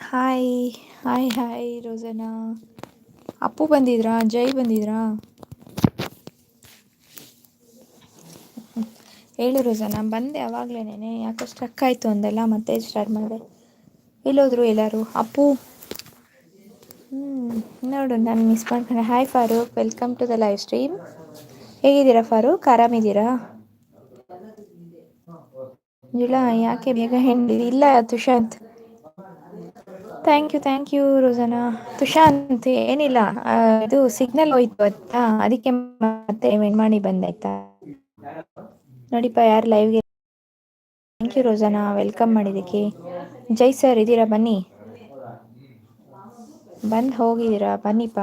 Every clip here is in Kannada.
Hi hi hi Rojana. Appu ಬಂದಿದ್ರಾ? Jai ಬಂದಿದ್ರಾ? ಹೇಳು ರೋಜನಾ, ಬಂದೆ ಅವಾಗಲೇನೆ ಯಾಕೋ ಸ್ಟ್ರಕ್ ಆಯಿತು ಅಂದಲ್ಲ ಮತ್ತೆ ಸ್ಟಾರ್ಟ್ ಮಾಡಿದೆ. ಎಲ್ಲೋದ್ರು ಎಲ್ಲರೂ? ಅಪ್ಪು? ಹ್ಞೂ ನೋಡು, ನಾನು ಮಿಸ್ ಮಾಡ್ಕೊಂಡೆ. Hi Farooq welcome to the live stream ಹೇಗಿದ್ದೀರಾ ಫಾರೂಕ್ ಆರಾಮಿದ್ದೀರಾ? ಇಲ್ಲ ಯಾಕೆ ಬೇಗ ಹೇಳಿ ಇಲ್ಲ, Tushant. Thank you thank you Rojana. Tushant, ಏನಿಲ್ಲ. ಇದು ಸಿಗ್ನಲ್ ಹೋಯ್ತು ಆಯ್ತಾ ಅದಕ್ಕೆ ಮತ್ತೆ ಮಾಡಿ ಬಂದಾಯ್ತಾ? ನೋಡಿಪ್ಪ, ಯಾರು ಲೈವ್ಗೆ ಥ್ಯಾಂಕ್ ಯು ರೋಜನಾ. ವೆಲ್ಕಮ್ ಮಾಡಿದ್ದಕ್ಕೆ. ಜೈ ಸರ್, ಇದ್ದೀರಾ? ಬನ್ನಿ. ಬಂದು ಹೋಗಿದ್ದೀರಾ? ಬನ್ನಿಪ್ಪ.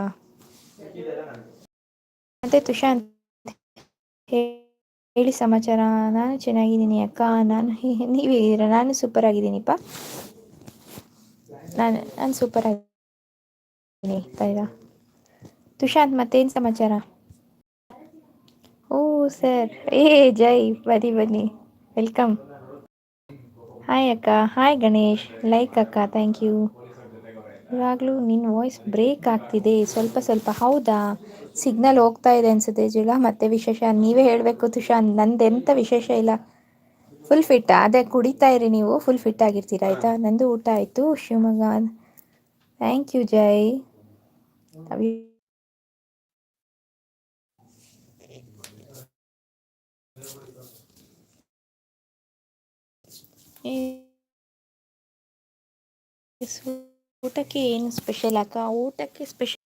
ಮತ್ತೆ ತುಷಾಂತ್ ಹೇಳಿ ಸಮಾಚಾರ. ನಾನು ಚೆನ್ನಾಗಿದ್ದೀನಿ ಅಕ್ಕ. ನಾನು ನೀವು ಹೇಗಿದ್ದೀರಾ? ನಾನು ಸೂಪರ್ ಆಗಿದ್ದೀನಿಪ್ಪ. ನಾನು ನಾನು ಸೂಪರ್ ಆಗಿದ್ದೀನಿ ತಾಯ್ದ ತುಷಾಂತ್ ಮತ್ತೇನು ಸಮಾಚಾರ? ಓ ಸರ್, ಏ ಜೈ, ಬನ್ನಿ ಬನ್ನಿ, ವೆಲ್ಕಮ್. ಹಾಯ್ ಅಕ್ಕ ಹಾಯ್ ಗಣೇಶ್ ಲೈಕ್ ಅಕ್ಕ ಥ್ಯಾಂಕ್ ಯು ಇವಾಗಲೂ ನಿನ್ನ ವಾಯ್ಸ್ ಬ್ರೇಕ್ ಆಗ್ತಿದೆ, ಸ್ವಲ್ಪ ಸ್ವಲ್ಪ, ಹೌದಾ? ಸಿಗ್ನಲ್ ಹೋಗ್ತಾ ಇದೆ ಅನ್ಸುತ್ತೆ, ಜುಲಾ, ಮತ್ತೆ ವಿಶೇಷ ನೀವೇ ಹೇಳಬೇಕು ತುಷಾಂತ್ ನಂದೆಂಥ ವಿಶೇಷ ಇಲ್ಲ. ಫುಲ್ ಫಿಟ್ ಅದೇ ಕುಡಿತಾ ಇರಿ ನೀವು. ಫುಲ್ ಫಿಟ್ ಆಗಿರ್ತೀರ, ಆಯ್ತಾ? ನಂದು ಊಟ ಆಯಿತು. ಶಿವಮೊಗ್ಗ. ಥ್ಯಾಂಕ್ ಯು ಜೈ ಊಟಕ್ಕೆ ಏನು ಸ್ಪೆಷಲ್ ಅಕ್ಕ? ಊಟಕ್ಕೆ ಸ್ಪೆಷಲ್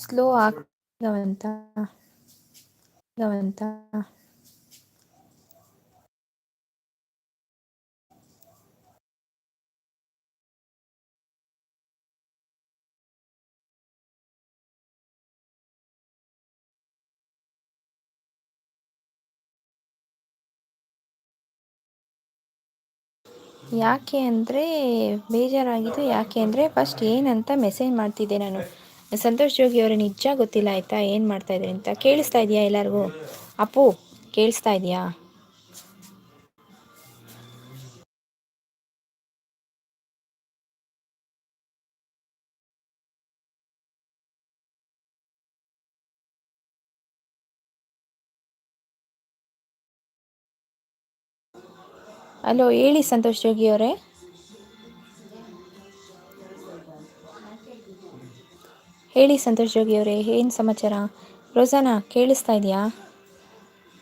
ಸ್ಲೋ ಆಗವಂತ ಗವಂತ ಯಾಕೆ ಅಂದರೆ ಬೇಜಾರಾಗಿದ್ದು ಯಾಕೆ ಅಂದರೆ ಫಸ್ಟ್ ಏನಂತ ಮೆಸೇಜ್ ಮಾಡ್ತಿದ್ದೆ ನಾನು. ಸಂತೋಷ್ ಜೋಗಿ ಅವರು ನಿಜ ಗೊತ್ತಿಲ್ಲ ಆಯ್ತಾ? ಏನು ಮಾಡ್ತಾ ಇದ್ರಿ ಅಂತ ಕೇಳಿಸ್ತಾ ಇದೆಯಾ ಎಲ್ಲರಿಗೂ? ಅಪ್ಪು, ಕೇಳಿಸ್ತಾ ಇದೆಯಾ? ಅಲೋ ಹೇಳಿ ಸಂತೋಷ್ ಜೋಗಿ ಅವರೇ. ಹೇಳಿ ಸಂತೋಷ್ ಜೋಗಿ ಅವರೇ, ಏನು ಸಮಾಚಾರ? ರೋಜಾನಾ, ಕೇಳಿಸ್ತಾ ಇದೆಯಾ?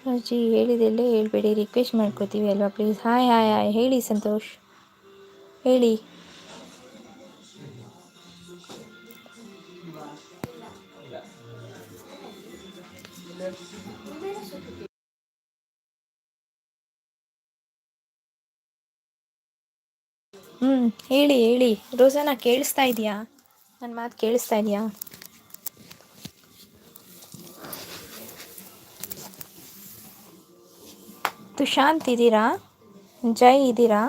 ಅಜ್ಜಿ ಹೇಳಿದೆಲ್ಲೇ ಹೇಳಬೇಡಿ ರಿಕ್ವೆಸ್ಟ್ ಮಾಡ್ಕೋತೀವಿ ಅಲ್ವಾ ಪ್ಲೀಸ್ ಹಾಯ್ ಹಾಯ್ ಹಾಯ್ ಹೇಳಿ ಸಂತೋಷ್. ಹೇಳಿ. ಹ್ಞೂ ಹೇಳಿ ಹೇಳಿ. ರೋಸಾನಾ ಕೇಳಿಸ್ತಾ ಇದೆಯಾ? ನನ್ನ ಮಾತು ಕೇಳಿಸ್ತಾ ಇದೆಯಾ? ತುಶಾಂತ್ ಇದ್ದೀರಾ? ಜೈ ಇದ್ದೀರಾ?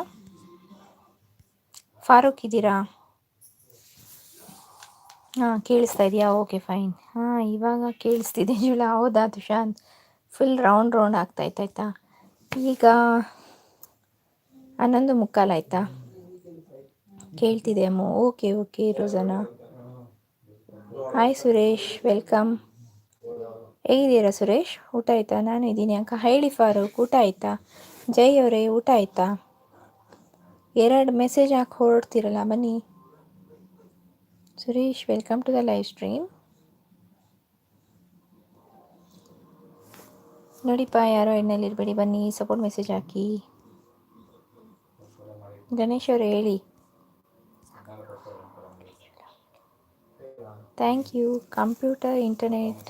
ಫಾರೂಕ್ ಇದ್ದೀರಾ? ಹಾಂ, ಕೇಳಿಸ್ತಾ ಇದೆಯಾ? Okay, fine. ಹಾಂ, ಇವಾಗ ಕೇಳಿಸ್ತಿದೆ ಜುಳ ಹೌದಾ ತುಶಾಂತ್ ಫುಲ್ ರೌಂಡ್ ರೌಂಡ್ ಆಗ್ತಾಯ್ತು ಈಗ ಹನ್ನೊಂದು ಮುಕ್ಕಾಲು ಆಯಿತಾ? ಕೇಳ್ತಿದೆ ಅಮ್ಮ. Okay okay Rosana hi Suresh welcome ಹೇಗಿದ್ದೀರಾ, ಸುರೇಶ್? ಊಟ ಆಯಿತಾ? ನಾನು ಇದ್ದೀನಿ ಅಂಕ. ಹೇಳಿ ಫಾರೂಕ್, ಊಟ ಆಯಿತಾ? ಜೈ ಅವರೇ, ಊಟ ಆಯಿತಾ? ಎರಡು ಮೆಸೇಜ್ ಹಾಕಿ ಹೊರಡ್ತೀರಲ್ಲ, ಬನ್ನಿ. Suresh welcome to the live stream ನೋಡಿಪ್ಪ, ಯಾರೋ ಎಣ್ಣೆಲಿರಬೇಡಿ ಬನ್ನಿ ಸಪೋರ್ಟ್ ಮೆಸೇಜ್ ಹಾಕಿ. ಗಣೇಶ್ ಅವರು, ಹೇಳಿ. ಥ್ಯಾಂಕ್ ಯು ಕಂಪ್ಯೂಟರ್ ಇಂಟರ್ನೆಟ್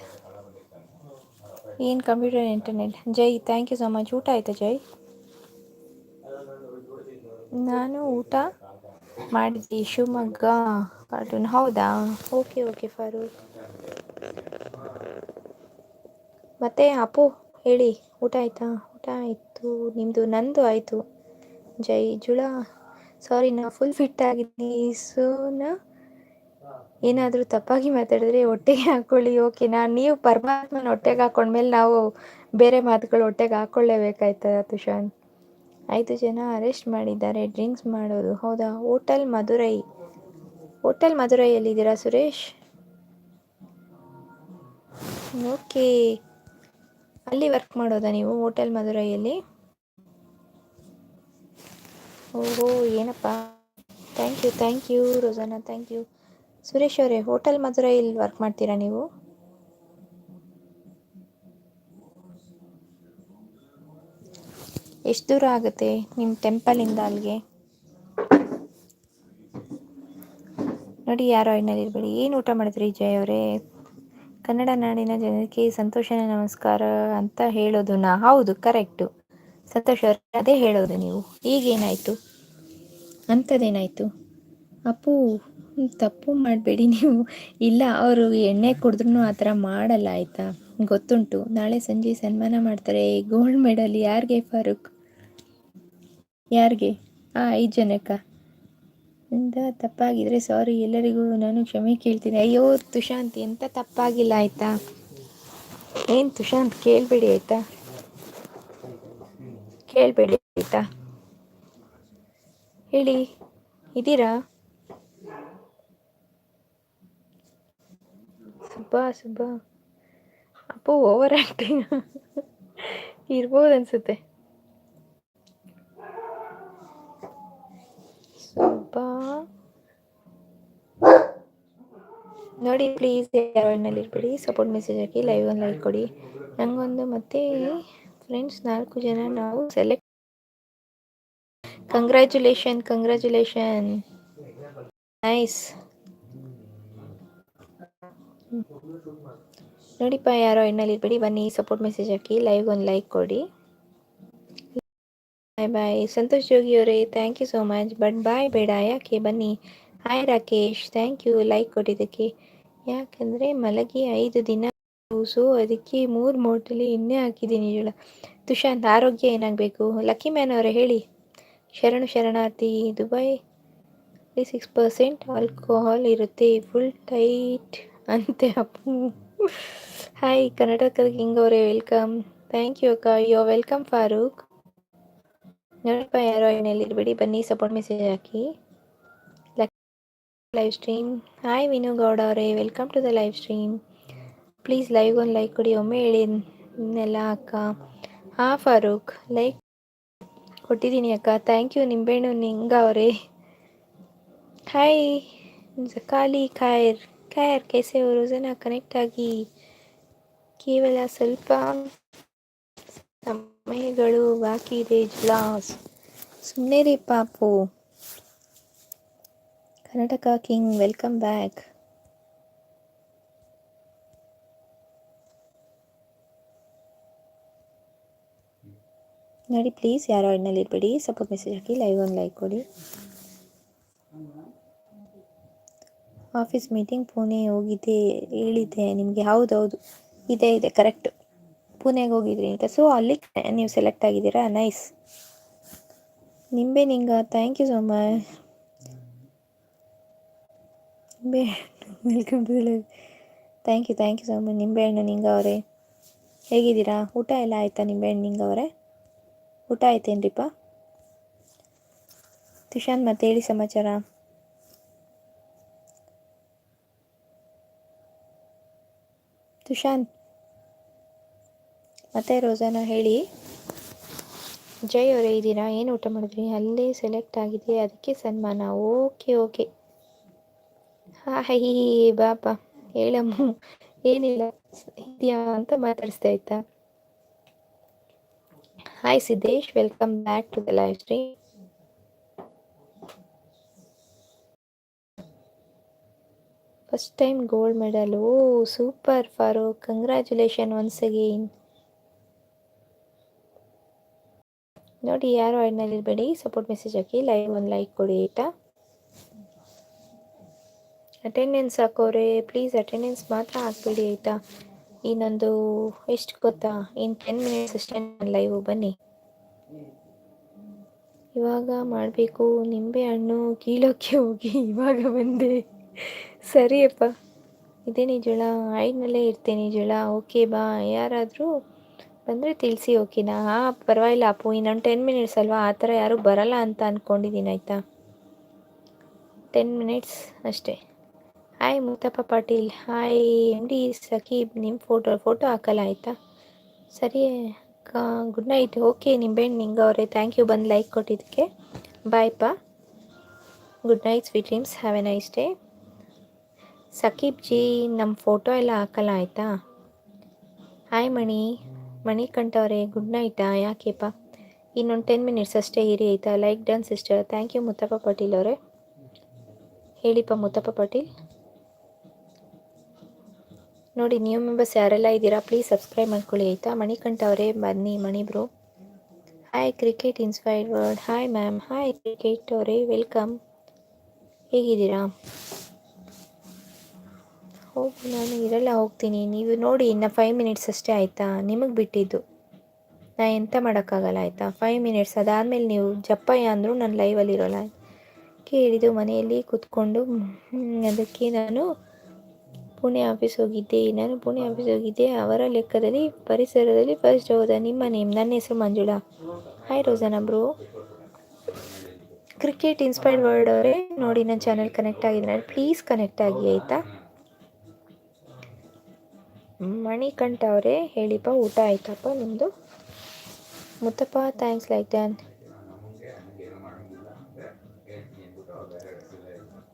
ಏನು computer internet Jai thank you so much ಊಟ ಆಯಿತಾ ಜೈ? ನಾನು ಊಟ ಮಾಡಿದ್ದೆ, ಶಿವಮೊಗ್ಗ ಕಾರ್ಟೂನ್ ಹೌದಾ? Okay okay Farooq. ಮತ್ತೆ ಅಪ್ಪು, ಹೇಳಿ, ಊಟ ಆಯಿತಾ? ಊಟ ಆಯಿತು ನಿಮ್ಮದು ನಂದು ಆಯಿತು. ಜೈ, ಜುಳ. ಸಾರಿ ನಾ ಫುಲ್ ಫಿಟ್ ಆಗಿದ್ದೀನಿ. ಸೋನಾ? ಏನಾದರೂ ತಪ್ಪಾಗಿ ಮಾತಾಡಿದ್ರೆ ಹೊಟ್ಟೆಗೆ ಹಾಕ್ಕೊಳ್ಳಿ ಓಕೆನಾ ನೀವು ಪರಮಾತ್ಮನ ಹೊಟ್ಟೆಗೆ ಹಾಕೊಂಡ್ಮೇಲೆ ನಾವು ಬೇರೆ ಮಾತುಗಳು ಹೊಟ್ಟೆಗೆ ಹಾಕ್ಕೊಳ್ಳೇಬೇಕಾಯ್ತದ ತುಷಾಂತ್ ಐದು ಜನ ಅರೆಸ್ಟ್ ಮಾಡಿದ್ದಾರೆ ಡ್ರಿಂಕ್ಸ್ ಮಾಡೋದು. ಹೌದಾ? ಹೋಟೆಲ್ ಮಧುರೈ ಹೋಟೆಲ್ ಮಧುರೈಯಲ್ಲಿದ್ದೀರಾ ಸುರೇಶ್? ಓಕೆ. ಅಲ್ಲಿ ವರ್ಕ್ ಮಾಡೋದಾ ನೀವು, ಹೋಟೆಲ್ ಮಧುರೈಯಲ್ಲಿ ಓಹೋ, ಏನಪ್ಪ? Thank you thank you Rojana thank you Suresh ಅವರೇ, ಹೋಟೆಲ್ ಮಧುರೈಲಿ ವರ್ಕ್ ಮಾಡ್ತೀರಾ ನೀವು? ಎಷ್ಟು ದೂರ ಆಗುತ್ತೆ ನಿಮ್ಮ ಟೆಂಪಲಿಂದ ಅಲ್ಲಿಗೆ? ನೋಡಿ, ಯಾರೋ ಇರಬೇಡಿ. ಏನು ಊಟ ಮಾಡಿದ್ರಿ ಜಯ್ ಅವರೇ? ಕನ್ನಡ ನಾಡಿನ ಜನಕ್ಕೆ ಸಂತೋಷನ ನಮಸ್ಕಾರ ಅಂತ ಹೇಳೋದು ನಾ. ಹೌದು ಕರೆಕ್ಟು ಸಂತೋಷ ಅದೇ ಹೇಳೋದು ನೀವು. ಈಗೇನಾಯಿತು? ಅಂಥದ್ದೇನಾಯಿತು? ಅಪ್ಪು ತಪ್ಪು ಮಾಡಬೇಡಿ ನೀವು. ಇಲ್ಲ, ಅವರು ಎಣ್ಣೆ ಕುಡಿದ್ರೂ ಆ ಥರ ಮಾಡಲ್ಲ, ಆಯಿತಾ? ಗೊತ್ತುಂಟು. ನಾಳೆ ಸಂಜೆ ಸನ್ಮಾನ ಮಾಡ್ತಾರೆ. ಗೋಲ್ಡ್ ಮೆಡಲ್ ಯಾರಿಗೆ, ಫಾರೂಕ್? ಯಾರಿಗೆ? ಆ, ಐದು ಜನಕ್ಕ. ಇಂದ ತಪ್ಪಾಗಿದ್ರೆ ಸಾರಿ ಎಲ್ಲರಿಗೂ ನಾನು ಕ್ಷಮೆ ಕೇಳ್ತೀನಿ. ಅಯ್ಯೋ, ತುಶಾಂತ್ ಎಂಥ ತಪ್ಪಾಗಿಲ್ಲ, ಆಯಿತಾ? ಏನು ತುಶಾಂತ್, ಕೇಳಬೇಡಿ, ಆಯಿತಾ? ಕೇಳಬೇಡಿ, ಆಯಿತಾ? ಹೇಳಿ ಇದ್ದೀರಾ ಸುಬ್ಬ, ಸುಬ್ಬಾ. ಅಪ್ಪ ಓವರ್ ಆ್ಯಕ್ಟಿಂಗ್ ಇರ್ಬೋದು ಅನ್ಸುತ್ತೆ. ಸುಬ್ಬಾ. ನೋಡಿ ಪ್ಲೀಸ್ ಯಾರಲ್ಲಿ ಇರ್ಬೇಡಿ. ಸಪೋರ್ಟ್ ಮೆಸೇಜ್ ಹಾಕಿ ಲೈವ್ ಒಂದು ಲೈಕ್ ಕೊಡಿ. ನಂಗೊಂದು ಮತ್ತೆ ಫ್ರೆಂಡ್ಸ್ ನಾಲ್ಕು ಜನ ನಾವು ಸೆಲೆಕ್ಟ್ ಕಂಗ್ರ್ಯಾಚುಲೇಷನ್ ಕಂಗ್ರ್ಯಾಚುಲೇಷನ್ ನೈಸ್ ನೋಡಿಪ್ಪ ಯಾರೋ ಎಣ್ಣಲ್ಲಿ ಬನ್ನಿ ಸಪೋರ್ಟ್ ಮೆಸೇಜ್ ಹಾಕಿ ಲೈವ್ ಒಂದು ಲೈಕ್ ಕೊಡಿ. ಬಾಯ್ ಬಾಯ್ ಸಂತೋಷ್ ಜೋಗಿ ಅವರೇ thank you so much but bye ಬೇಡ, ಯಾಕೆ? ಬನ್ನಿ. Hi Rakesh thank you like ಕೊಟ್ಟಿದ್ದಕ್ಕೆ. ಯಾಕಂದರೆ ಮಲಗಿ ಐದು ದಿನ ಸೊ ಅದಕ್ಕೆ ಮೂರು ಮೋಟಲಿ ಇನ್ನೇ ಹಾಕಿದ್ದೀನಿ ಜೋಳ. ತುಷಾಂತ್, ಆರೋಗ್ಯ ಏನಾಗಬೇಕು? ಲಕ್ಕಿ ಮ್ಯಾನ್ ಅವರೇ ಹೇಳಿ. ಶರಣು ಶರಣಾರ್ಥಿ ದುಬೈ ಸಿಕ್ಸ್ ಪರ್ಸೆಂಟ್ ಆಲ್ಕೋಹಾಲ್ ಇರುತ್ತೆ ಫುಲ್ ಟೈಟ್ ಅಂತೆ ಅಪ್ಪು. ಹಾಯ್ ಕರ್ನಾಟಕದ ಕಿಂಗ್ ಅವರೇ ವೆಲ್ಕಮ್ ಥ್ಯಾಂಕ್ ಯು ಅಕ್ಕ ಯು ವೆಲ್ಕಮ್ ಫಾರೂಕ್ ನೋಡಪ್ಪ ಯಾರೋ ಏನೆಲ್ಲಿರ್ಬೇಡಿ ಬನ್ನಿ ಸಪೋರ್ಟ್ ಮೆಸೇಜ್ ಹಾಕಿ. Live stream hi Vinu Gowda ಅವರೇ. Welcome to the live stream please live ಒಂದು ಲೈಕ್ ಕೊಡಿ, ಒಮ್ಮೆ ಹೇಳಿ ಇನ್ನೆಲ್ಲ, ಅಕ್ಕ. ಹಾಂ ಫಾರೂಕ್ ಲೈಕ್ ಕೊಟ್ಟಿದ್ದೀನಿ, ಅಕ್ಕ. ಥ್ಯಾಂಕ್ ಯು ನಿಂಬೆಹಣ್ಣು ನಿಂಗ ಅವರೇ. ಹಾಯ್ ಜಕಾಲಿ ಖೈರ್ ಖೈರ್ कैसे हो रोज़ाना ಕನೆಕ್ಟ್ ಆಗಿ ಕೇವಲ ಸ್ವಲ್ಪ ಸಮಯಗಳು ಬಾಕಿ ಇದೆ ಜುಲಾಸ್ ಸುಮ್ಮನೆ ರೀ ಪಾಪು ಕರ್ನಾಟಕ ಕಿಂಗ್ ವೆಲ್ಕಮ್ ಬ್ಯಾಕ್ ನೋಡಿ ಪ್ಲೀಸ್ ಯಾರೋ ಅಣ್ಣಲ್ಲಿ ಇರಬೇಡಿ ಸಪೋರ್ಟ್ ಮೆಸೇಜ್ ಹಾಕಿ ಲೈವ್ ಒಂದು ಲೈಕ್ ಕೊಡಿ ಆಫೀಸ್ ಮೀಟಿಂಗ್ ಪುಣೆ ಹೋಗಿದ್ದೆ ಹೇಳಿದ್ದೆ ನಿಮಗೆ. ಹೌದೌದು ಇದೆ ಇದೆ ಕರೆಕ್ಟ್ ಪುಣೆಗೆ ಹೋಗಿದ್ರಿ ಅಂತ. ಸೊ ಅಲ್ಲಿ ನೀವು ಸೆಲೆಕ್ಟ್ ಆಗಿದ್ದೀರಾ? ನೈಸ್ ನಿಂಬೆ ನಿಂಗ ಥ್ಯಾಂಕ್ ಯು ಸೋ ಮಚ್ ನಿಂಬೆ welcome to thank you thank you so much ನಿಂಬೆಹಣ್ಣು ನಿಂಗ ಅವರೇ. ಹೇಗಿದ್ದೀರಾ? ಊಟ ಎಲ್ಲ ಆಯಿತಾ ನಿಂಬೆಹಣ್ಣು ನಿಂಗ ಅವರೇ? ಊಟ ಆಯ್ತೇನ್ರಿಪ್ಪ? ತುಷಾಂತ್ ಮತ್ತೆ ಹೇಳಿ ಸಮಾಚಾರ? ತುಷಾಂತ್ ಮತ್ತೆ ರೋಜಾನ ಹೇಳಿ. ಜೈ ಅವರೇ ಇದ್ದೀರಾ ಏನು ಊಟ ಮಾಡಿದ್ರಿ? ಅಲ್ಲೇ ಸೆಲೆಕ್ಟ್ ಆಗಿದೆ ಅದಕ್ಕೆ ಸನ್ಮಾನ. Okay okay. ಹಾಯ್, ಬಾಪ. ಹೇಳಮ್ಮ, ಏನಿಲ್ಲ. ಇದೆಯಾ ಅಂತ ಮಾತಾಡಿಸ್ತಾ ಆಯ್ತಾ hi Siddesh. Welcome back to the live stream first time gold medal O super Farooq congratulation once again ನೋಡಿ, ಯಾರು ಆಡ್ನಲ್ಲಿರಬೇಡಿ. ಸಪೋರ್ಟ್ ಮೆಸೇಜ್ ಹಾಕಿ. ಲೈವ್ ಒಂದು ಲೈಕ್ ಕೊಡಿ, ಆಯಿತಾ? ಅಟೆಂಡೆನ್ಸ್ ಹಾಕೋರೆ ಪ್ಲೀಸ್ ಅಟೆಂಡೆನ್ಸ್ ಮಾತ್ರ ಹಾಕ್ಬೇಡಿ, ಆಯಿತಾ? ಇನ್ನೊಂದು, ಎಷ್ಟು ಗೊತ್ತಾ? ಇನ್ನು ಟೆನ್ ಮಿನಿಟ್ಸ್ ಅಷ್ಟೇ ಲೈವ್ ಬನ್ನಿ. ಇವಾಗ ಮಾಡಬೇಕು, ನಿಂಬೆ ಹಣ್ಣು ಕೀಳೋಕ್ಕೆ ಹೋಗಿ, ಇವಾಗ ಬಂದೆ. ಸರಿಯಪ್ಪ ಇದೆ ನಿಜಳ ಐಡ್ನಲ್ಲೇ ಇರ್ತೀನಿ ನಿಜಳ ಓಕೆ ಬಾ. ಯಾರಾದರೂ ಬಂದರೆ ತಿಳಿಸಿ ಓಕೆನಾ ಹಾಂ ಪರವಾಗಿಲ್ಲ ಅಪ್ಪು. ಇನ್ನೊಂದು ಟೆನ್ ಮಿನಿಟ್ಸ್ ಅಲ್ವಾ? ಆ ಥರ ಯಾರೂ ಬರಲ್ಲ ಅಂತ ಅಂದ್ಕೊಂಡಿದ್ದೀನಿ ಆಯಿತಾ? ಟೆನ್ ಮಿನಿಟ್ಸ್ ಅಷ್ಟೇ. Hi Muttappa Patil. Hi M D Sakib ನಿಮ್ಮ ಫೋಟೋ ಫೋಟೋ ಹಾಕಲ್ಲ, ಆಯಿತಾ? ಸರಿ ಗುಡ್ ನೈಟ್ ಓಕೆ ನಿಂಬೆಣ್ಣು ನಿಂಗೆ ಅವರೇ. ಥ್ಯಾಂಕ್ ಯು ಬಂದು ಲೈಕ್ ಕೊಟ್ಟಿದ್ದಕ್ಕೆ. ಬಾಯ್ ಪಾ good night sweet dreams have a nice day Sakib ji ನಮ್ಮ ಫೋಟೋ ಎಲ್ಲ ಹಾಕಲ್ಲ ಆಯಿತಾ? ಹಾಯ್ ಮಣಿ. ಮಣಿ ಅವರೇ ಗುಡ್ ನೈಟಾ. ಯಾಕೆಪ್ಪ? ಇನ್ನೊಂದು ಟೆನ್ ಮಿನಿಟ್ಸ್ ಅಷ್ಟೇ ಇರಿ ಆಯಿತಾ? Like done sister thank you Muttappa Patil ಅವರೇ. ಹೇಳಿಪ್ಪ ಮುತ್ತಪ್ಪ ಪಾಟೀಲ್. ನೋಡಿ ನ್ಯೂ ಮೆಂಬರ್ಸ್ ಯಾರೆಲ್ಲ ಇದ್ದೀರಾ ಪ್ಲೀಸ್ ಸಬ್ಸ್ಕ್ರೈಬ್ ಮಾಡ್ಕೊಳ್ಳಿ ಆಯಿತಾ? ಮಣಿಕಂಠ ಅವರೇ ಬನ್ನಿ, Mani bro hi cricket inspired world hi ma'am hi cricket ಅವರೇ. ವೆಲ್ಕಮ್ ಹೇಗಿದ್ದೀರಾ? ಹೋಗಿ ನಾನು ಇರಲ್ಲ ಹೋಗ್ತೀನಿ. ನೀವು ನೋಡಿ, ಇನ್ನು ಫೈವ್ ಮಿನಿಟ್ಸ್ ಅಷ್ಟೇ ಆಯಿತಾ? ನಿಮಗೆ ಬಿಟ್ಟಿದ್ದು. ನಾ ಎಂತ ಮಾಡೋಕ್ಕಾಗಲ್ಲ ಆಯಿತಾ? ಫೈವ್ ಮಿನಿಟ್ಸ್ ಅದಾದಮೇಲೆ ನೀವು ಜಪ್ಪಯ್ಯ ಅಂದರೂ ನಾನು ಲೈವಲ್ಲಿ ಇರೋಲ್ಲ. ಕೇಳಿದ್ದು ಮನೆಯಲ್ಲಿ ಕೂತ್ಕೊಂಡು ಅದಕ್ಕೆ ನಾನು ಪುಣೆ ಆಫೀಸ್ ಹೋಗಿದ್ದೆ. ನಾನು ಪುಣೆ ಆಫೀಸ್ ಹೋಗಿದ್ದೆ. ಅವರ ಲೆಕ್ಕದಲ್ಲಿ, ಪರಿಸರದಲ್ಲಿ ಫಸ್ಟ್ ಹೋದ ನಿಮ್ಮ ನೇಮ್ ನನ್ನ ಹೆಸರು Manjula. Hi Rosana bro cricket inspired world ಅವರೇ ನೋಡಿ, ನನ್ನ ಚಾನಲ್ ಕನೆಕ್ಟ್ ನಾನು ಪ್ಲೀಸ್ ಕನೆಕ್ಟ್ ಆಗಿ, ಆಯಿತಾ? ಮಣಿಕಂಠ ಅವರೇ ಹೇಳಿಪ್ಪ, ಊಟ ಆಯ್ತಪ್ಪ ನಿಮ್ಮದು ಮುತ್ತಪ್ಪ ಥ್ಯಾಂಕ್ಸ್ ಲೈಕ್ ದ್ಯಾನ್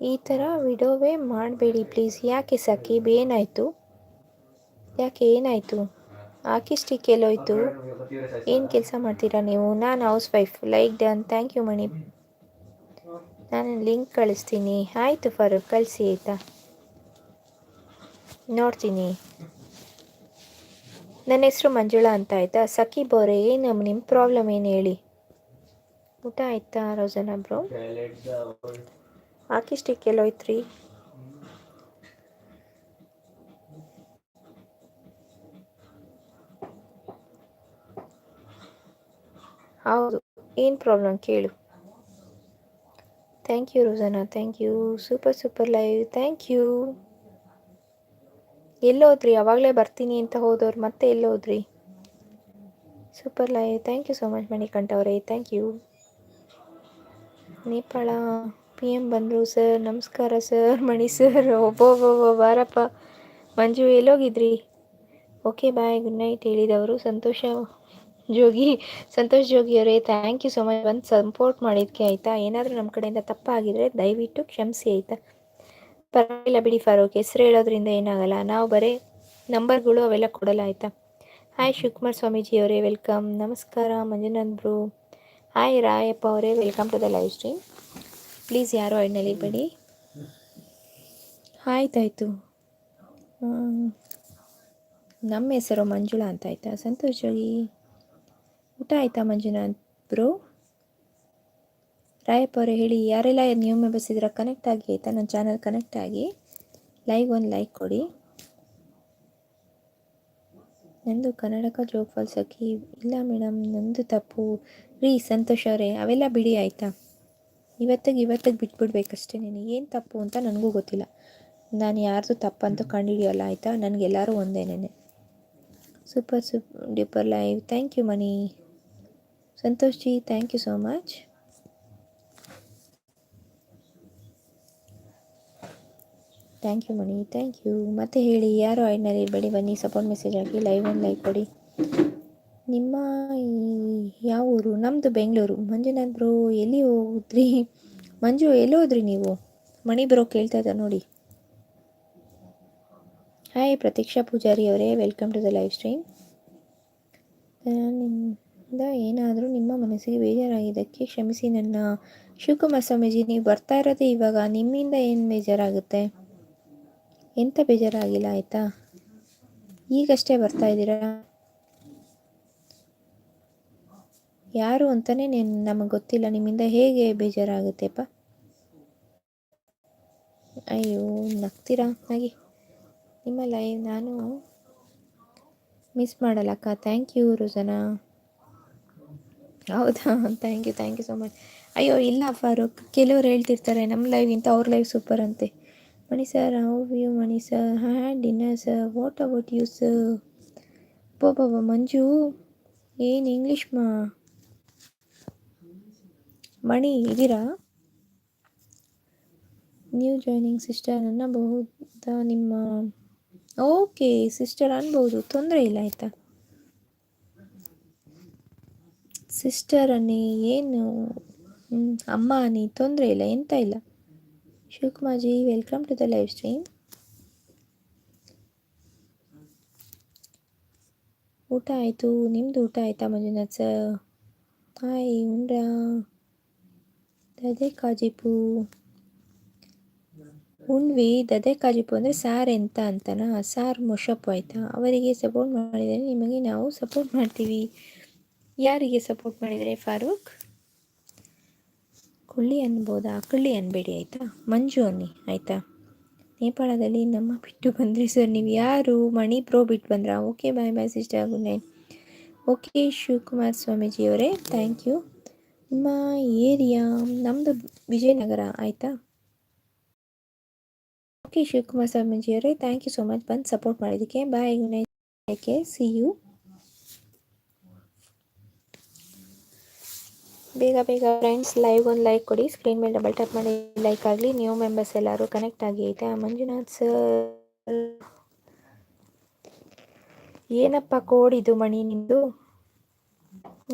ಈ ಥರ ವಿಡಿಯೋವೇ ಮಾಡಬೇಡಿ ಪ್ಲೀಸ್ ಯಾಕೆ ಸಕೀಬ್ ಏನಾಯಿತು? ಯಾಕೆ ಏನಾಯಿತು? ಹಾಕಿ ಸ್ಟಿಕ್ ಎಲ್ಲೋಯ್ತು ಏನು ಕೆಲಸ ಮಾಡ್ತೀರಾ ನೀವು? ನಾನು housewife like done thank you Mani. ನಾನು ಲಿಂಕ್ ಕಳಿಸ್ತೀನಿ. ಆಯಿತು ಫಾರೂಕ್, ಕಳಿಸಿ ಆಯಿತಾ? ನೋಡ್ತೀನಿ. ನನ್ನ ಹೆಸರು ಮಂಜುಳಾ ಅಂತ ಆಯಿತಾ? ಸಖಿ ಬೋರೆ, ಏನು ನಿಮ್ಮ ಪ್ರಾಬ್ಲಮ್ ಏನು ಹೇಳಿ? ಊಟ ಆಯ್ತಾ ರೋಜನ ಬ್ರೋ? ಹಾಕಿ ಸ್ಟಿಕ್ ಎಲ್ಲೋಯ್ತ್ರಿ ಹೌದು, ಏನು ಪ್ರಾಬ್ಲಮ್ ಕೇಳು. Thank you Rojana thank you super super live thank you ಎಲ್ಲೋದ್ರಿ ಅವಾಗಲೇ ಬರ್ತೀನಿ ಅಂತ ಹೋದವ್ರು ಮತ್ತೆ ಎಲ್ಲೋದ್ರಿ ಸೂಪರ್ ಲೈ thank you so much Manikantha ಅವರೇ thank you Nepal P M ಬಂದರು ಸರ್ ನಮಸ್ಕಾರ ಸರ್ ಮಣಿ ಸರ್ ಒಬ್ಬೊಬ್ಬೊಬ್ಬ, ಬಾರಪ್ಪ. ಮಂಜು ಎಲ್ಲೋಗಿದ್ರಿ ಓಕೆ ಬಾಯ್ ಗುಡ್ ನೈಟ್ ಹೇಳಿದವರು, ಸಂತೋಷ ಜೋಗಿ, ಸಂತೋಷ್ ಜೋಗಿ ಅವರೇ ಥ್ಯಾಂಕ್ ಯು ಸೊ ಮಚ್ ಬಂದು ಸಪೋರ್ಟ್ ಮಾಡಿದ್ದಕ್ಕೆ ಆಯಿತಾ? ಏನಾದರೂ ನಮ್ಮ ಕಡೆಯಿಂದ ತಪ್ಪಾಗಿದ್ರೆ ದಯವಿಟ್ಟು ಕ್ಷಮಿಸಿ, ಆಯಿತಾ? ಪರವಾಗಿಲ್ಲ ಬಿಡಿ ಫಾರೂಕ್, ಹೆಸರು ಹೇಳೋದ್ರಿಂದ ಏನಾಗಲ್ಲ. ನಾವು ಬರೀ ನಂಬರ್ಗಳು ಅವೆಲ್ಲ ಕೊಡಲ್ಲ ಆಯಿತಾ ಹಾಯ್ ಶಿವಕುಮಾರ್ ಸ್ವಾಮೀಜಿ ಅವರೇ ವೆಲ್ಕಮ್ ನಮಸ್ಕಾರ, ಮಂಜುನಾಥ್ ಬ್ರೋ. ಹಾಯ್ ರಾಯಪ್ಪ ಅವರೇ welcome to the live stream please ಯಾರು ಎಣ್ಣೆಲಿ ಬಿಡಿ ಆಯ್ತಾಯಿತು. ನಮ್ಮ ಹೆಸರು ಮಂಜುಳಾ ಅಂತ ಆಯಿತಾ ಸಂತೋಷವಾಗಿ ಊಟ ಆಯಿತಾ ಮಂಜುನಾಥ್ ಬ್ರೋ? ರಾಯಪ್ಪ ಅವರೇ ಹೇಳಿ, ಯಾರೆಲ್ಲ ನ್ಯೂ ಮೆಂಬರ್ಸ್ ಇದ್ದೀರಾ ಕನೆಕ್ಟ್ ಆಗಿ ಆಯಿತಾ? ನನ್ನ ಚಾನಲ್ ಕನೆಕ್ಟ್ ಆಗಿ. ಲೈವ್ ಒಂದು ಲೈಕ್ ಕೊಡಿ. ನಂದು ಕನ್ನಡಕ ಜೋಗ್ ಹಾಕಿ, ಇಲ್ಲ ಮೇಡಮ್ ನಂದು ತಪ್ಪು. ರೀ, ಸಂತೋಷ್ ಅವರೇ, ಅವೆಲ್ಲ ಬಿಡಿ ಆಯಿತಾ? ಇವತ್ತಿಗೆ ಇವತ್ತಿಗೆ ಬಿಟ್ಬಿಡ್ಬೇಕಷ್ಟೇ ನೀನು. ಏನು ತಪ್ಪು ಅಂತ ನನಗೂ ಗೊತ್ತಿಲ್ಲ. ನಾನು ಯಾರ್ದು ತಪ್ಪಂತ ಕಂಡುಹಿಡಿಯೋಲ್ಲ ಆಯಿತಾ? ನನಗೆಲ್ಲರೂ ಒಂದೇನೇ super super duper live thank you Mani Santosh ji thank you so much thank you Mani thank you ಮತ್ತೆ ಹೇಳಿ, ಯಾರು ಆಯ್ನಲ್ಲಿ ಇರಬೇಡಿ ಬನ್ನಿ ಸಪೋರ್ಟ್ ಮೆಸೇಜ್ ಹಾಕಿ ಲೈವ್ ಒಂದು ಲೈಕ್ ಕೊಡಿ. ನಿಮ್ಮ ಯಾವ ಊರು? ನಮ್ಮದು ಬೆಂಗಳೂರು. ಮಂಜುನಾಥ್ ಬ್ರೋ ಎಲ್ಲಿ ಹೋದ್ರಿ? ಮಂಜು, ಎಲ್ಲಿ ಹೋದ್ರಿ ನೀವು? ಮಣಿ ಬ್ರೋ ಕೇಳ್ತಾ ಇದ್ದ ನೋಡಿ. ಹಾಯ್ ಪ್ರತೀಕ್ಷಾ ಪೂಜಾರಿ ಅವರೇ welcome to the live stream ನಿಮ್ಮಿಂದ ಏನಾದರೂ ನಿಮ್ಮ ಮನಸ್ಸಿಗೆ ಬೇಜಾರಾಗಿದ್ದಕ್ಕೆ ಕ್ಷಮಿಸಿ ನನ್ನ ಶಿವಕುಮಾರ್ ಸ್ವಾಮೀಜಿ, ನೀವು ಬರ್ತಾ ಇರೋದೇ ಇವಾಗ ನಿಮ್ಮಿಂದ ಏನು ಬೇಜಾರಾಗುತ್ತೆ? ಎಂಥ ಬೇಜಾರಾಗಿಲ್ಲ ಆಯಿತಾ? ಈಗಷ್ಟೇ ಬರ್ತಾ ಇದ್ದೀರಾ? ಯಾರು ಅಂತಲೇ ನೀನು ನಮಗೆ ಗೊತ್ತಿಲ್ಲ, ನಿಮ್ಮಿಂದ ಹೇಗೆ ಬೇಜಾರಾಗುತ್ತೆಪ್ಪ ಅಯ್ಯೋ, ನಗ್ತೀರಾ? ಹಾಗೆ. ನಿಮ್ಮ ಲೈವ್ ನಾನು ಮಿಸ್ ಮಾಡಲ್ಲಕ್ಕ. Thank you, Rojana. ಹೌದಾ? Thank you thank you so much. ಅಯ್ಯೋ ಇಲ್ಲ ಫಾರೂಕ್ ಕೆಲವ್ರು ಹೇಳ್ತಿರ್ತಾರೆ ನಮ್ಮ ಲೈವ್ಗಿಂತ ಅವ್ರ ಲೈವ್ ಸೂಪರ್ ಅಂತೆ. Mani sir how you Mani sir had dinner sir what about you sir Baba Manju ಏನು ಇಂಗ್ಲೀಷ್ ಮಾ ಮಣಿ ಇದ್ದೀರಾ ನ್ಯೂ ಜಾಯ್ನಿಂಗ್ ಸಿಸ್ಟರ್ ಅನ್ನಬಹುದಾ ನಿಮ್ಮ ಓಕೆ ಸಿಸ್ಟರ್ ಅನ್ಬೋದು ತೊಂದರೆ ಇಲ್ಲ, ಆಯಿತಾ? ಸಿಸ್ಟರ್ ಅನ್ನಿ, ಏನು? ಅಮ್ಮ ಅನ್ನಿ, ತೊಂದರೆ ಇಲ್ಲ, ಎಂತ ಇಲ್ಲ. Shivakumarji welcome to the live stream ಊಟ ಆಯಿತು ನಿಮ್ಮದು ಊಟ ಆಯಿತಾ ಮಂಜುನಾಥ್ ಸರ್ ಹಾಯ್ ಉಂಡ್ರಾ? ದದೆ ಕಾಜಿಪು ಉಣ್ವಿ ದದೆ ಕಾಜಿಪು ಅಂದರೆ ಸಾರ್ ಎಂತ ಅಂತನಾ? ಸಾರ್ ಮುಷಪ್ ಆಯಿತಾ? ಅವರಿಗೆ ಸಪೋರ್ಟ್ ಮಾಡಿದರೆ ನಿಮಗೆ ನಾವು ಸಪೋರ್ಟ್ ಮಾಡ್ತೀವಿ. ಯಾರಿಗೆ ಸಪೋರ್ಟ್ ಮಾಡಿದರೆ, ಫಾರೂಕ್? ಕುಳ್ಳಿ ಅನ್ಬೋದಾ? ಕುಳ್ಳಿ ಅನ್ಬೇಡಿ, ಆಯಿತಾ? ಮಂಜು ಅನ್ನಿ, ಆಯಿತಾ? ನೇಪಾಳದಲ್ಲಿ ನಮ್ಮ ಬಿಟ್ಟು ಬಂದ್ರಿ ಸರ್, ನೀವು ಯಾರು? ಮಣಿ ಪ್ರೋ ಬಿಟ್ಟು ಬಂದ್ರಾ? Okay, bye bye, sister, good night. Okay, Shivakumar ಸ್ವಾಮೀಜಿಯವರೇ, thank you. ನಿಮ್ಮ ಏರಿಯಾ ನಮ್ಮದು ವಿಜಯನಗರ, ಆಯಿತಾ? ಓಕೆ, ಶಿವಕುಮಾರ್ ಸ್ವಾಮೀಜಿಯವರೇ, ಥ್ಯಾಂಕ್ ಯು ಸೊ ಮಚ್ ಬಂದು ಸಪೋರ್ಟ್ ಮಾಡಿದ್ದಕ್ಕೆ. Bye, good night. See you ಬೇಗ ಬೇಗ ಫ್ರೆಂಡ್ಸ್ ಲೈವ್ ಒಂದು ಲೈಕ್ ಕೊಡಿ. ಸ್ಕ್ರೀನ್ ಮೇಲೆ ಡಬಲ್ ಟ್ಯಾಪ್ ಮಾಡಿ ಲೈಕ್ ಆಗಲಿ. ನ್ಯೂ ಮೆಂಬರ್ಸ್ ಎಲ್ಲರೂ ಕನೆಕ್ಟ್ ಆಗಿ ಐತೆ. ಮಂಜುನಾಥ್ ಸರ್ ಏನಪ್ಪ ಕೋಡ್ ಇದು ಮಣಿ ನಿಮ್ಮದು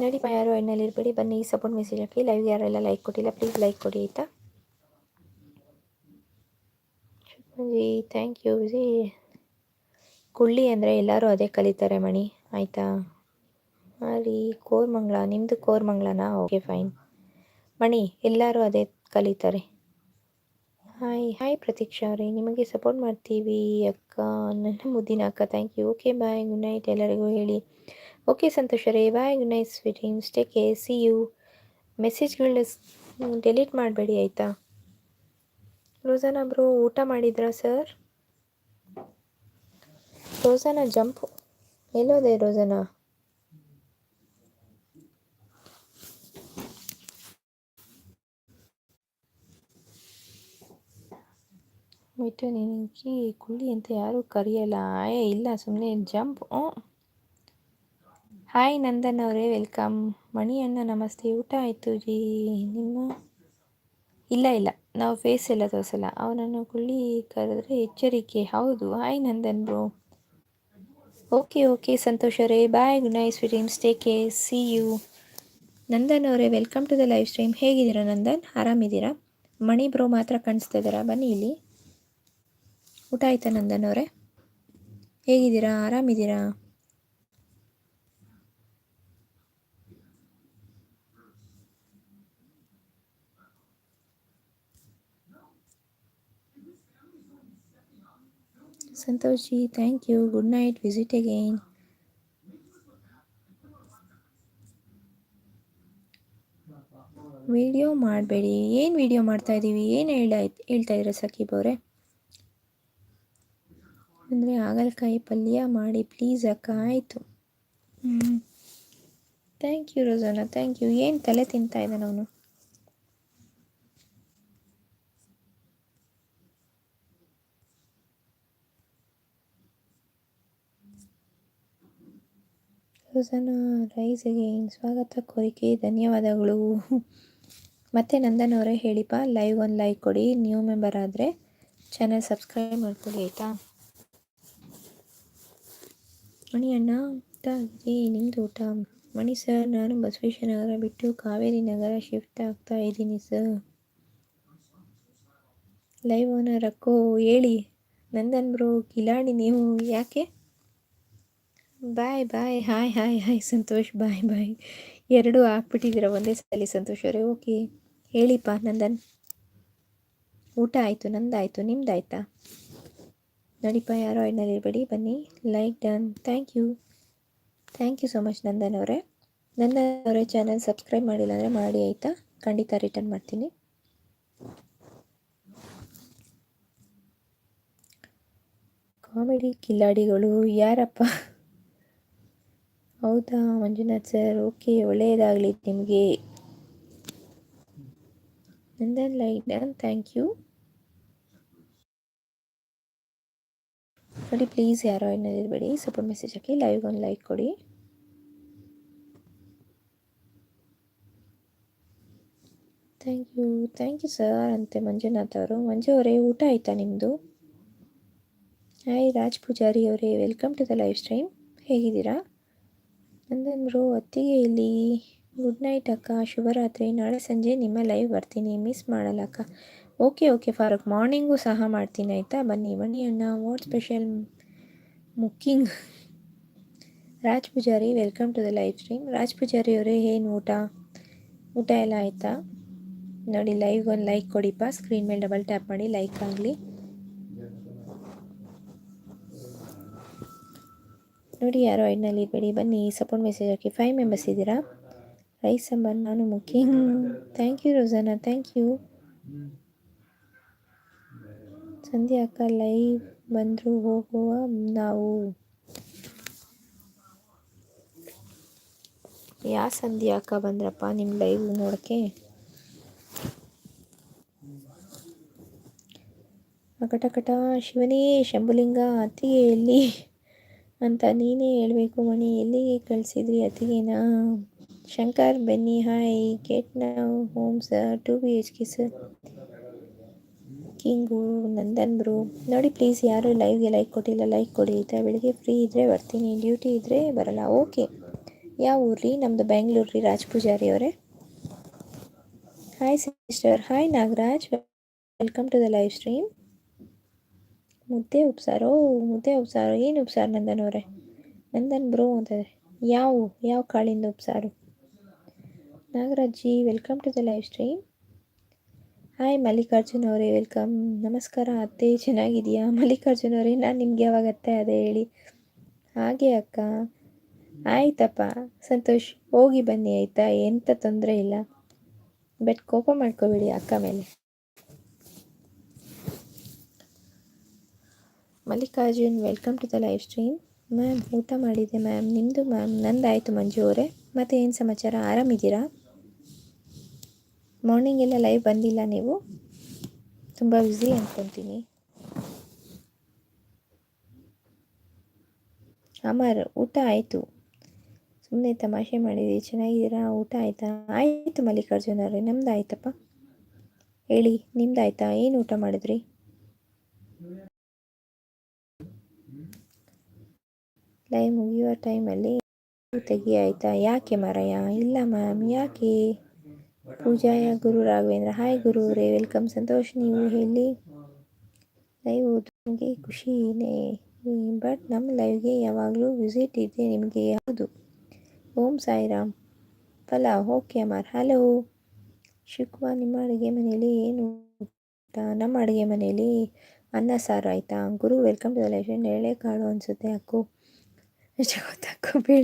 ನಡಿಪ ಯಾರು ಎಣ್ಣಲ್ಲಿ ಇರಬೇಡಿ. ಬನ್ನಿ ಸಪೋರ್ಟ್ ಮೆಸೇಜ್ ಹಾಕಿ. ಲೈವ್ ಯಾರೆಲ್ಲ ಲೈಕ್ ಕೊಟ್ಟಿಲ್ಲ ಪ್ಲೀಸ್ ಲೈಕ್ ಕೊಡಿ ಆಯಿತಾ? ಜಿ ಥ್ಯಾಂಕ್ ಯು ಜಿ ಕುಳ್ಳಿ ಅಂದರೆ ಎಲ್ಲರೂ ಅದೇ ಕಲಿತಾರೆ ಮಣಿ. ಆಯಿತಾ? ಅಲ್ಲಿ ಕೋರ್ಮಂಗ್ಲ ನಿಮ್ಮದು ಕೋರ್ಮಂಗ್ಲನಾ? ಓಕೆ ಫೈನ್ ಮಣಿ, ಎಲ್ಲರೂ ಅದೇ ಕಲಿತಾರೆ. ಹಾಯ್ ಹಾಯ್ ಪ್ರತೀಕ್ಷಾ ಅವರೇ, ನಿಮಗೆ ಸಪೋರ್ಟ್ ಮಾಡ್ತೀವಿ ಅಕ್ಕ, ನನ್ನ ಮುದ್ದಿನ ಅಕ್ಕ. Thank you okay bye good night ಎಲ್ಲರಿಗೂ ಹೇಳಿ. ಓಕೆ ಸಂತೋಷ ರೇ bye good night sweet stay care see you ಮೆಸೇಜ್ಗಳನ್ನ delete ಮಾಡಬೇಡಿ, ಆಯಿತಾ? ರೋಸಾನಾ ಬ್ರೋ, ಊಟ ಮಾಡಿದ್ರಾ ಸರ್? ರೋಜಾನ ಜಂಪ್, ಎಲ್ಲೋದೆ ರೋಸಾನಾ ಬಿಟ್ಟು ನಿನಗೆ ಕುಳ್ಳಿ ಅಂತ ಯಾರೂ ಕರೆಯಲ್ಲ. ಏ, ಇಲ್ಲ ಸುಮ್ಮನೆ ಜಂಪ್. ಹಾಯ್ ನಂದನ್ ಅವರೇ, ವೆಲ್ಕಮ್. ಮಣಿ ಅಣ್ಣ ನಮಸ್ತೆ. ಊಟ ಆಯಿತು ಜೀ? ನಿಮ್ಮ? ಇಲ್ಲ ಇಲ್ಲ. ನಾವು ಫೇಸ್ ಎಲ್ಲ ತೋರಿಸಲ್ಲ. ಅವನನ್ನು ಕುಳ್ಳಿ ಕರೆದ್ರೆ ಎಚ್ಚರಿಕೆ. ಹೌದು. Hi Nandan bro. Okay okay. Santosh ಅವರೇ. Bye good night sweet dreams take care see you Nandan ಅವರೇ welcome to the live stream ಹೇಗಿದ್ದೀರಾ ನಂದನ್? ಆರಾಮಿದ್ದೀರಾ? ಮಣಿ ಬ್ರೋ ಮಾತ್ರ ಕಾಣಿಸ್ತಾ ಇದ್ದಾರಾ? ಬನ್ನಿ ಇಲ್ಲಿ. ಊಟ ಆಯ್ತಾ ನಂದನ್ ಅವರೇ ಹೇಗಿದ್ದೀರಾ? ಆರಾಮಿದ್ದೀರಾ? Santoshi thank you good night visit again video ಮಾಡಬೇಡಿ. ಏನು ವಿಡಿಯೋ ಮಾಡ್ತಾ ಇದ್ದೀವಿ ಏನು ಹೇಳ ಹೇಳ್ತಾ ಇದ್ದೀರಾ ಸಕೀಬ್ ಅವರೇ? ಅಂದರೆ ಹಾಗಲಕಾಯಿ ಪಲ್ಯ ಮಾಡಿ ಪ್ಲೀಸ್ ಅಕ್ಕ, ಆಯಿತು. ಹ್ಞೂ thank you Rojana thank you ಏನು ತಲೆ ತಿಂತಾ ಇದ್ದಾನೆ ಅವನು? ರೋಜನ ರೈಸ್ ಅಗೇನ್ ಸ್ವಾಗತ ಕೋರಿಕೆ, ಧನ್ಯವಾದಗಳು. ಮತ್ತೆ ನಂದನ್ ಅವರೇ ಹೇಳಿಪ್ಪ ಲೈವ್ ಒಂದು ಲೈಕ್ ಕೊಡಿ. ನ್ಯೂ ಮೆಂಬರ್ ಆದರೆ ಚಾನಲ್ ಸಬ್ಸ್ಕ್ರೈಬ್ ಮಾಡ್ಕೊಳ್ಳಿ ಆಯಿತಾ? ಮಣಿ ಅಣ್ಣ ಊಟ ಆಗಿದೆ ನಿಮ್ಮದು ಊಟ ಮಣಿ ಸರ್, ನಾನು ಬಸವೇಶ್ವರ ನಗರ ಬಿಟ್ಟು ಕಾವೇರಿ ನಗರ ಶಿಫ್ಟ್ ಆಗ್ತಾ ಇದ್ದೀನಿ ಸರ್. ಲೈವ್ ಓನರ್ ಅಕ್ಕೋ, ಹೇಳಿ. ನಂದನ್ ಬ್ರೋ, ಕಿಲಾಡಿ ನೀವು ಯಾಕೆ? Bye bye, hi hi hi, Santosh, bye bye. ಎರಡು ಹಾಕ್ಬಿಟ್ಟಿದ್ದೀರ ಒಂದೇ ಸಲ ಸಂತೋಷ್ ಅವರೇ, ಓಕೆ. ಹೇಳಿಪ್ಪ ನಂದನ್. ಊಟ ಆಯಿತು, ನಂದಾಯಿತು, ನಿಮ್ದಾಯ್ತಾ? ನೋಡಿಪ್ಪ ಯಾರೋ ಐಡ್ನಲ್ಲಿ ಇರಬೇಡಿ ಬನ್ನಿ, like done. Thank you. Thank you so much Nandan ಅವರೇ. ನಂದನ್ ಅವರೇ ಚಾನಲ್ ಸಬ್ಸ್ಕ್ರೈಬ್ ಮಾಡಿಲ್ಲ ಅಂದರೆ ಮಾಡಿ ಆಯಿತಾ? ಖಂಡಿತ ರಿಟರ್ನ್ ಮಾಡ್ತೀನಿ. ಕಾಮಿಡಿ ಕಿಲಾಡಿಗಳು ಯಾರಪ್ಪ? ಹೌದಾ, ಮಂಜುನಾಥ್ ಸರ್? ಓಕೆ, ಒಳ್ಳೆಯದಾಗಲಿ ನಿಮಗೆ. Nandan like done. Thank you. ನೋಡಿ ಪ್ಲೀಸ್ ಯಾರೋ ಇರಬೇಡಿ. ಸಪೋರ್ಟ್ ಮೆಸೇಜ್ ಹಾಕಿ ಲೈವ್ಗೆ ಒಂದು ಲೈಕ್ ಕೊಡಿ. Thank you thank you sir ಅಂತೆ ಮಂಜುನಾಥ್ ಅವರು. ಮಂಜು ಅವರೇ, ಊಟ ಆಯಿತಾ ನಿಮ್ಮದು ಹಾಯ್ ರಾಜ್ ಪೂಜಾರಿ ಅವರೇ. Welcome to the live stream ಹೇಗಿದ್ದೀರಾ? ನಂದನ್ ಬ್ರೋ ಅತ್ತಿಗೆ ಇಲ್ಲಿ. ಗುಡ್ ನೈಟ್ ಅಕ್ಕ. ಶುಭರಾತ್ರಿ. ನಾಳೆ ಸಂಜೆ ನಿಮ್ಮ ಲೈವ್ ಬರ್ತೀನಿ. ಮಿಸ್ ಮಾಡಲ್ಲ ಅಕ್ಕ. Okay okay, ಫಾರಕ್. ಮಾರ್ನಿಂಗು ಸಹ ಮಾಡ್ತೀನಿ, ಆಯಿತಾ? ಬನ್ನಿ ಬನ್ನಿ ಅಣ್ಣ. What special ಮುಕ್ಕಿಂಗ್ Raj Poojari welcome to the live stream Raj Poojari ಅವರೇ, ಏನು ಊಟ? ಊಟ ಎಲ್ಲ ಆಯಿತಾ? ನೋಡಿ ಲೈವ್ ಒಂದು ಲೈಕ್ ಕೊಡಿಪ್ಪ. ಸ್ಕ್ರೀನ್ ಮೇಲೆ ಡಬಲ್ ಟ್ಯಾಪ್ ಮಾಡಿ ಲೈಕ್ ಆಗಲಿ. ನೋಡಿ, ಯಾರೋ ಐಡ್ನಲ್ಲಿ ಇರಬೇಡಿ ಬನ್ನಿ ಸಪೋರ್ಟ್ ಮೆಸೇಜ್ ಹಾಕಿ. ಫೈವ್ ಮೆಂಬರ್ಸ್ ಇದ್ದೀರಾ? ರೈಸ್ ಸಂಬರ್, ನಾನು ಮುಖ್ಯಿಂಗ್ thank you Rosana thank you Sandhya ಅಕ್ಕ ಲೈವ್ ಬಂದರು, ಹೋಗುವ ನಾವು. ಯಾ ಸಂಧ್ಯಾ ಬಂದ್ರಪ್ಪ ನಿಮ್ಮ ಲೈವ್ ನೋಡೋಕ್ಕೆ ಅಕಟಕಟ ಶಿವನೇ ಶಂಭುಲಿಂಗ ಅತ್ತಿಗೆ ಎಲ್ಲಿ ಅಂತ ನೀನೇ ಹೇಳಬೇಕು ಮಣಿ, ಎಲ್ಲಿಗೆ ಕಳಿಸಿದ್ರಿ ಅತ್ತಿಗೆನಾ ಶಂಕರ್, ಬೆನ್ನಿ ಹಾಯ್ ಗೆಟ್ ನಾವು homes to B H K sir king Nandan bro. ನೋಡಿ ಪ್ಲೀಸ್ ಯಾರು ಲೈವ್ಗೆ ಲೈಕ್ ಕೊಟ್ಟಿಲ್ಲ ಲೈಕ್ ಕೊಡಿ. ಆಯಿತಾ ಬೆಳಿಗ್ಗೆ ಫ್ರೀ ಇದ್ದರೆ ಬರ್ತೀನಿ ಡ್ಯೂಟಿ ಇದ್ದರೆ ಬರಲ್ಲ. ಓಕೆ ಯಾವ ಊರ್ರಿ? ನಮ್ಮದು ಬೆಂಗಳೂರು ರೀ ರಾಜ್ ಪೂಜಾರಿ ಅವರೇ. Hi sister hi Nagaraj. Welcome to the live stream ಮುದ್ದೆ ಉಪ್ಸಾರು ಮುದ್ದೆ ಉಪ್ಸಾರು. ಏನು ಉಪ್ಸಾರು ನಂದನ್ ಅವರೇ? ನಂದನ್ ಬ್ರೋ ಅಂತಂದರೆ ಯಾವ? ಯಾವ ಕಾಳಿಂದ ಉಪ್ಸಾರು? Nagaraj ji welcome to the live stream hi Mallikarjun ಅವರೇ ವೆಲ್ಕಮ್ ನಮಸ್ಕಾರ ಅತ್ತೆ ಚೆನ್ನಾಗಿದೆಯಾ ಮಲ್ಲಿಕಾರ್ಜುನ್ ಅವರೇ, ನಾನು ನಿಮ್ಗೆ ಯಾವಾಗ ಅತ್ತೆ ಅದೇ ಹೇಳಿ. ಹಾಗೆ ಅಕ್ಕ. ಆಯ್ತಪ್ಪ. ಸಂತೋಷ್, ಹೋಗಿ ಬನ್ನಿ ಆಯಿತಾ? ಎಂಥ ತೊಂದರೆ ಇಲ್ಲ. ಬಟ್ ಕೋಪ ಮಾಡ್ಕೋಬೇಡಿ ಅಕ್ಕ ಮೇಲೆ. Mallikarjun welcome to the live stream ma'am ಊಟ ಮಾಡಿದೆ ಮ್ಯಾಮ್ ನಿಮ್ಮದು ಮ್ಯಾಮ್ ನಂದಾಯಿತು ಮಂಜು ಅವರೇ. ಮತ್ತು ಏನು ಸಮಾಚಾರ? ಆರಾಮಿದ್ದೀರಾ? ಮಾರ್ನಿಂಗ್ ಎಲ್ಲ ಲೈವ್ ಬಂದಿಲ್ಲ ನೀವು? ತುಂಬ ಬ್ಯುಸಿ ಅಂದ್ಕೊತೀನಿ ಅಮರ್, ಊಟ ಆಯಿತು. ಸುಮ್ಮನೆ ತಮಾಷೆ ಮಾಡಿದ್ದೀವಿ ಚೆನ್ನಾಗಿದ್ದೀರಾ? ಊಟ ಆಯಿತಾ? ಆಯಿತು ಮಲ್ಲಿಕಾರ್ಜುನ ಅವ್ರೆ, ನಮ್ದು ಆಯ್ತಪ್ಪ. ಹೇಳಿ, ನಿಮ್ದು ಆಯಿತಾ? ಏನು ಊಟ ಮಾಡಿದ್ರಿ? ಲೈವ್ ಮುಗಿಯುವ ಟೈಮಲ್ಲಿ ತೆಗಿ ಆಯಿತಾ? ಯಾಕೆ ಮಾರಾಯ? ಇಲ್ಲ ಮ್ಯಾಮ್ ಯಾಕೆ? ಪೂಜಾಯ ಗುರು ರಾಘವೇಂದ್ರ. ಹಾಯ್ ಗುರು ರೇ ವೆಲ್ಕಮ್ ಸಂತೋಷ್, ನೀವು ಹೇಳಿ? ಲೈವ್ ನಮಗೆ ಖುಷಿನೇ. ಬಟ್ ನಮ್ಮ ಲೈವ್ಗೆ ಯಾವಾಗಲೂ ವಿಸಿಟ್ ಇದೆ ನಿಮಗೆ ಯಾವುದು? ಓಂ ಸಾಯಿರಾಮ್. ಫಲ, ಓಕೆ ಅಮರ್ ಹಲೋ ಶಿವಕುಮಾರ್ ನಿಮ್ಮ ಅಡುಗೆ ಮನೆಯಲ್ಲಿ ಏನು ನಮ್ಮ ಅಡುಗೆ ಮನೆಯಲ್ಲಿ ಅನ್ನ, ಸಾರು ಆಯಿತಾ? Guru welcome to the life ಎಳೆಕಾಳು ಅನಿಸುತ್ತೆ, ಅಕ್ಕು. ಗೊತ್ತಾಕೋ ಬೇಡ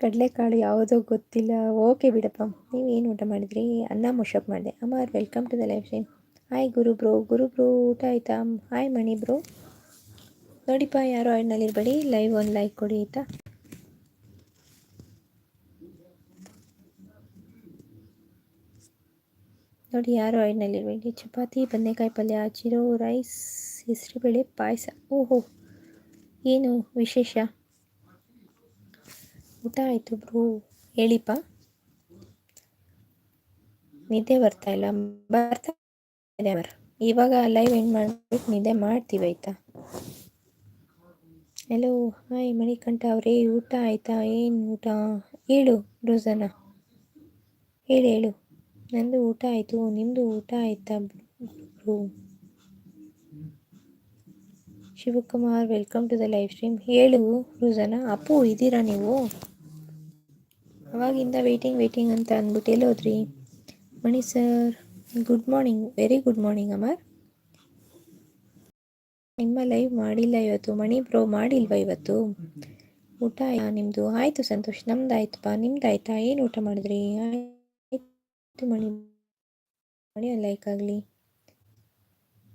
ಕಡಲೆಕಾಳು ಯಾವುದೋ ಗೊತ್ತಿಲ್ಲ. ಓಕೆ ಬಿಡಪ್ಪ. ನೀವೇನು ಊಟ ಮಾಡಿದ್ರಿ? ಅನ್ನ ಮುಷಪ್ ಮಾಡಿದೆ. Amar welcome to the life stream hi Guru bro. Guru bro, ಊಟ ಆಯಿತಾ? Hi Mani bro. ನೋಡಿಪ್ಪ, ಯಾರೋ ಆಡ್ನಲ್ಲಿರಬೇಡಿ ಲೈವ್ ಒಂದು ಲೈಕ್ ಕೊಡಿ ಆಯಿತಾ? ನೋಡಿ, ಯಾರು ಆಯ್ನಲ್ಲಿರಬೇಡಿ ಚಪಾತಿ, ಬದನೆಕಾಯಿ ಪಲ್ಯ, ಚಿರೋ ರೈಸ್ ಹೆಸರುಬೇಳೆ ಪಾಯಸ. ಓಹೋ. ಏನು ವಿಶೇಷ? ಊಟ ಆಯಿತು ಬ್ರೋ, ಹೇಳಿಪ್ಪ. ನಿದ್ದೆ ಬರ್ತಾ ಇಲ್ಲ. ಬರ್ತಾ ಇವಾಗ ಲೈವ್ ಎಂಡ್ ಮಾಡ್ಬಿಟ್ಟು ನಿದ್ದೆ ಮಾಡ್ತೀವಿ ಆಯಿತಾ? ಹಲೋ ಹಾಯ್ ಮಣಿಕಂಠ ಅವರೇ, ಊಟ ಆಯಿತಾ? ಏನು ಊಟ? ಹೇಳು ರೋಸನ. ಹೇಳು ಹೇಳು. ನಂದು ಊಟ ಆಯಿತು. ನಿಮ್ಮದು ಊಟ ಆಯಿತಾ bro? Shivakumar welcome to the live stream ಹೇಳು ರೋಜನ ಅಪ್ಪು ಇದ್ದೀರಾ ನೀವು? ಅವಾಗಿಂದ ವೆಯ್ಟಿಂಗ್ ವೆಯ್ಟಿಂಗ್ ಅಂತ ಅಂದ್ಬಿಟ್ಟು ಎಲ್ಲೋದ್ರಿ. Mani sir good morning very good morning Amar. ನಿಮ್ಮ ಲೈವ್ ಮಾಡಿಲ್ಲ ಇವತ್ತು, ಮಣಿ ಬ್ರೋ ಮಾಡಿಲ್ವಾ ಇವತ್ತು? ಊಟ ನಿಮ್ಮದು ಆಯಿತು ಸಂತೋಷ್, ನಮ್ದು ಆಯ್ತಪ್ಪ ನಿಮ್ದು ಆಯ್ತಾ? ಏನು ಊಟ ಮಾಡಿದ್ರಿ? ಆಯ್ತು ಮಣಿ ಮಣಿ ಲೈಕ್ ಆಗಲಿ.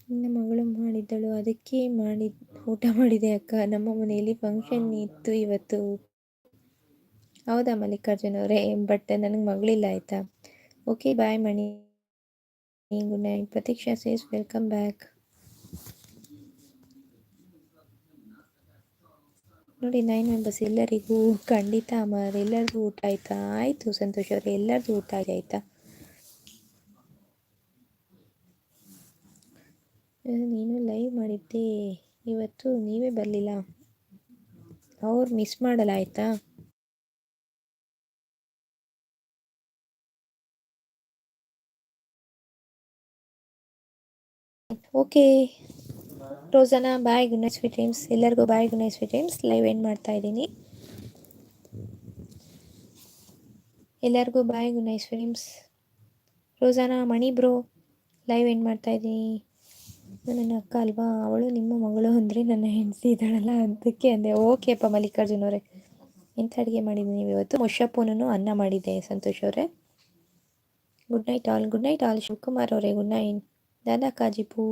ನನ್ನ ಮಗಳು ಮಾಡಿದ್ದಳು, ಅದಕ್ಕೆ ಮಾಡಿ ಊಟ ಮಾಡಿದೆ ಅಕ್ಕ. ನಮ್ಮ ಮನೆಯಲ್ಲಿ ಫಂಕ್ಷನ್ ಇತ್ತು ಇವತ್ತು. ಹೌದಾ ಮಲ್ಲಿಕಾರ್ಜುನ್ ಅವರೇ? ಬಟ್ ನನಗೆ ಮಗಳಿಲ್ಲ ಆಯಿತಾ? Okay bye Mani. Good night. Prateeksha says, welcome back. ನೋಡಿ, ನೈನ್ ಮೆಂಬರ್ಸ್ ಎಲ್ಲರಿಗೂ ಖಂಡಿತ ಅಮರ್ ಎಲ್ಲರಿಗೂ ಊಟ ಆಯ್ತಾ? ಆಯಿತು ಸಂತೋಷ್ ಅವರೇ, ಎಲ್ಲರಿಗೂ ಊಟ ಆಯ್ತಾ? ನೀನು ಲೈವ್ ಮಾಡಿದ್ದೆ. ಇವತ್ತು ನೀವೇ ಬರಲಿಲ್ಲ. ಅವ್ರು ಮಿಸ್ ಮಾಡಲ್ಲ ಆಯಿತಾ? Okay. Rosana bye good night sweet dreams ಎಲ್ಲರಿಗೂ bye good night sweet dreams live ಏನು ಮಾಡ್ತಾ ಇದ್ದೀನಿ. ಎಲ್ಲರಿಗೂ bye good night sweet dreams Rojana, Mani bro live ಏನು ಮಾಡ್ತಾ ಇದ್ದೀನಿ. ನನ್ನ ಅಕ್ಕ ಅಲ್ವಾ? ಅವಳು ನಿಮ್ಮ ಮಗಳು ಅಂದರೆ ನನ್ನ ಹೆಂಡತಿ ಇದ್ದಾಳಲ್ಲ ಅದಕ್ಕೆ ಅಂದೆ. ಓಕೆ ಅಪ್ಪ ಮಲ್ಲಿಕಾರ್ಜುನ್ ಅವರೇ. ಎಂಥ ಅಡುಗೆ ಮಾಡಿದ್ದೀನಿ ನೀವು ಇವತ್ತು? ಮೊಶಪ್ಪನೂ ಅನ್ನ ಮಾಡಿದ್ದೆ, ಸಂತೋಷ್ ಅವರೇ. Good night all good night all Shivakumar ಅವರೇ ಗುಡ್ ನೈಟ್ ದಾದಾ ಕಾಜಿಪು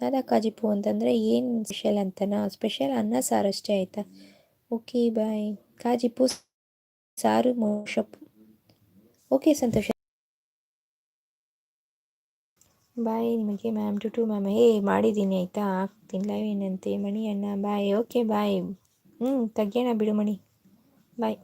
ದಾದಾ ಕಾಜಿಪು ಅಂತಂದರೆ ಏನು ಸ್ಪೆಷಲ್ ಅಂತನಾ? ಸ್ಪೆಷಲ್ ಅನ್ನ, ಸಾರು ಅಷ್ಟೇ ಆಯಿತಾ? ಓಕೆ ಬಾಯ್ ಕಾಜಿಪು ಸಾರು ಮೊಶಪ್ಪು ಓಕೆ ಸಂತೋಷ. ಬಾಯ್ ನಿಮಗೆ ಮ್ಯಾಮ್ ಟು ಟು ಮ್ಯಾಮ್ ಏ ಮಾಡಿದ್ದೀನಿ ಆಯಿತಾ? ಲೈವ್ ಏನಂತೆ? ಮಣಿ ಅಣ್ಣ ಬಾಯ್ ಓಕೆ ಬಾಯ್ ಹ್ಞೂ ತೆಗಿಯೋಣ ಬಿಡು ಮಣಿ. ಬಾಯ್